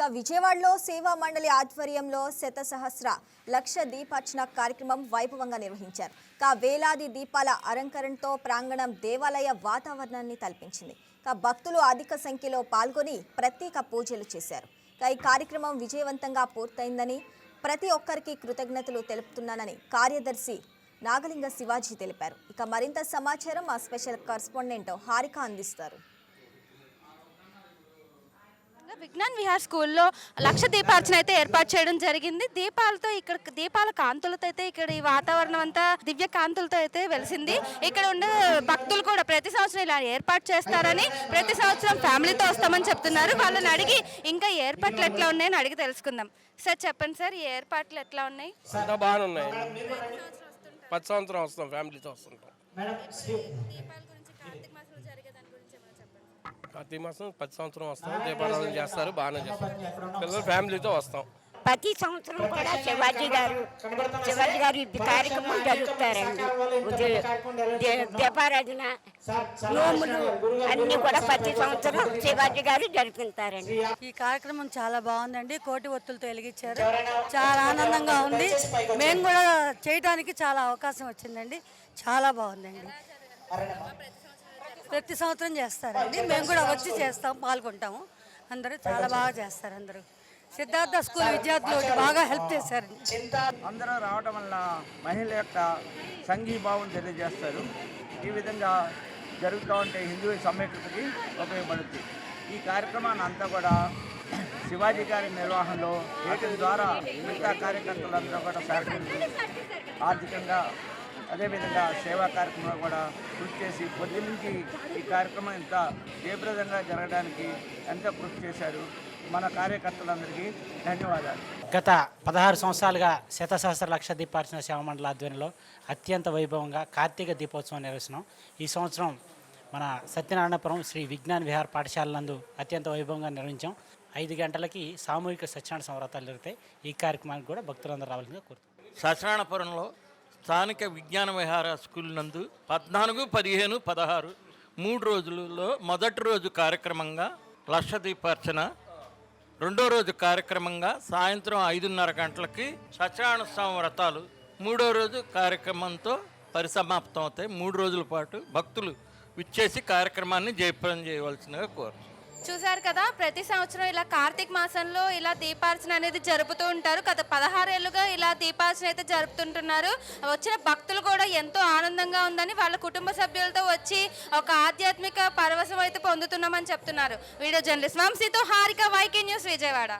ఇక విజయవాడలో సేవా మండలి ఆధ్వర్యంలో శత సహస్ర లక్ష దీపార్చన కార్యక్రమం వైభవంగా నిర్వహించారు. కా వేలాది దీపాల అలంకరణతో ప్రాంగణం దేవాలయ వాతావరణాన్ని తలపించింది. కా భక్తులు అధిక సంఖ్యలో పాల్గొని ప్రత్యేక పూజలు చేశారు. ఇక ఈ కార్యక్రమం విజయవంతంగా పూర్తయిందని ప్రతి ఒక్కరికి కృతజ్ఞతలు తెలుపుతున్నానని కార్యదర్శి నాగలింగ శివాజీ తెలిపారు. ఇక మరింత సమాచారం మా స్పెషల్ కరస్పాండెంట్ హారిక అందిస్తారు. విజ్ఞాన్ విహార్ స్కూల్లో లక్ష దీపార్చన అయితే ఏర్పాటు చేయడం జరిగింది. దీపాలతో ఇక్కడ దీపాల కాంతులతో అయితే ఇక్కడ ఈ వాతావరణం అంతా దివ్య కాంతులతో అయితే వెలిసింది. ఇక్కడ ఉండే భక్తులు కూడా ప్రతి సంవత్సరం ఇలా ఏర్పాటు చేస్తారని ప్రతి సంవత్సరం ఫ్యామిలీతో వస్తామని చెప్తున్నారు. వాళ్ళని అడిగి ఇంకా ఏర్పాట్లు ఎట్లా ఉన్నాయని అడిగి తెలుసుకుందాం. సార్ చెప్పండి సార్ ఈ ఏర్పాట్లు ఎట్లా ఉన్నాయి? బాగానే ఉన్నాయి. పది సంవత్సరం వస్తాం ఫ్యామిలీతో వస్తుంటాం. కార్తీక మాసం పది సంవత్సరం వస్తాం దీపారాధన చేస్తారు బాగానే చేస్తారు. పిల్లలు ఫ్యామిలీతో వస్తాం. ప్రతి సంవత్సరం కూడా శివాజీ గారు శివాజీ గారు ఈ కార్యక్రమం దే- దీపారాధన నోములు అన్ని కూడా ప్రతి సంవత్సరం శివాజీ గారు జరిపిస్తారండి ఈ కార్యక్రమం చాలా బాగుందండి కోటి ఒత్తులతో వెలిగించారు. చాలా ఆనందంగా ఉంది. మేము కూడా చేయడానికి చాలా అవకాశం వచ్చిందండి. చాలా బాగుందండి. ప్రతి సంవత్సరం చేస్తారండి. మేము కూడా వచ్చి చేస్తాం పాల్గొంటాము. అందరూ చాలా బాగా చేస్తారు అందరూ. సిద్ధార్థ స్కూల్ విద్యార్థులు బాగా హెల్ప్ చేశారు. అందరూ రావడం వల్ల మహిళ యొక్క సంఘీభావం తెలియజేస్తారు. ఈ విధంగా జరుగుతూ ఉంటే హిందూ సమైక్యతకి ఉపయోగపడుతుంది ఈ కార్యక్రమాన్ని అంతా కూడా శివాజీ గారి నిర్వహణలో వీటి ద్వారా మిగతా అంతా కూడా సహకరించి ఆర్థికంగా అదేవిధంగా సేవా కార్యక్రమాలు కూడా కృషి చేసి పొద్దు నుంచి ఈ కార్యక్రమం ఇంత జయప్రదంగా జరగడానికి ఎంతో కృషి చేశారు మన కార్యకర్తలందరికీ ధన్యవాదాలు. గత పదహారు సంవత్సరాలుగా శతసహస్ర లక్ష దీపార్చన సేవ మండల ఆధ్వర్యంలో అత్యంత వైభవంగా కార్తీక దీపోత్సవం నిర్వహిస్తున్నాం. ఈ సంవత్సరం మన సత్యనారాయణపురం శ్రీ విజ్ఞాన్ విహార్ పాఠశాల నందు అత్యంత వైభవంగా నిర్వహించాం. ఐదు గంటలకి సామూహిక సత్యనారాయణ సంవ్రతాలు జరుగుతాయి. ఈ కార్యక్రమానికి కూడా భక్తులందరూ రావాల్సిందిగా కోరుతున్నాం. సత్యనారాయణపురంలో స్థానిక విజ్ఞాన విహార స్కూల్ నందు పద్నాలుగు పదిహేను పదహారు మూడు రోజులలో మొదటి రోజు కార్యక్రమంగా లక్ష దీపార్చన రెండో రోజు కార్యక్రమంగా సాయంత్రం ఐదున్నర గంటలకి సత్యనారాయణ స్వామి వ్రతాలు మూడో రోజు కార్యక్రమంతో పరిసమాప్తం అవుతాయి మూడు రోజుల పాటు భక్తులు విచ్చేసి కార్యక్రమాన్ని జయప్రదం చేయవలసిందిగా కోరు చూశారు కదా ప్రతి సంవత్సరం ఇలా కార్తీక మాసంలో ఇలా దీపార్చన అనేది జరుపుతూ ఉంటారు. గత పదహారేళ్ళుగా ఇలా దీపార్చన అయితే జరుపుతుంటున్నారు. వచ్చిన భక్తులు కూడా ఎంతో ఆనందంగా ఉందని వాళ్ళ కుటుంబ సభ్యులతో వచ్చి ఒక ఆధ్యాత్మిక పరవశం అయితే పొందుతున్నామని చెప్తున్నారు. వీడియో జర్నలిస్ట్ వంశీతో హారిక వైకే న్యూస్ విజయవాడ.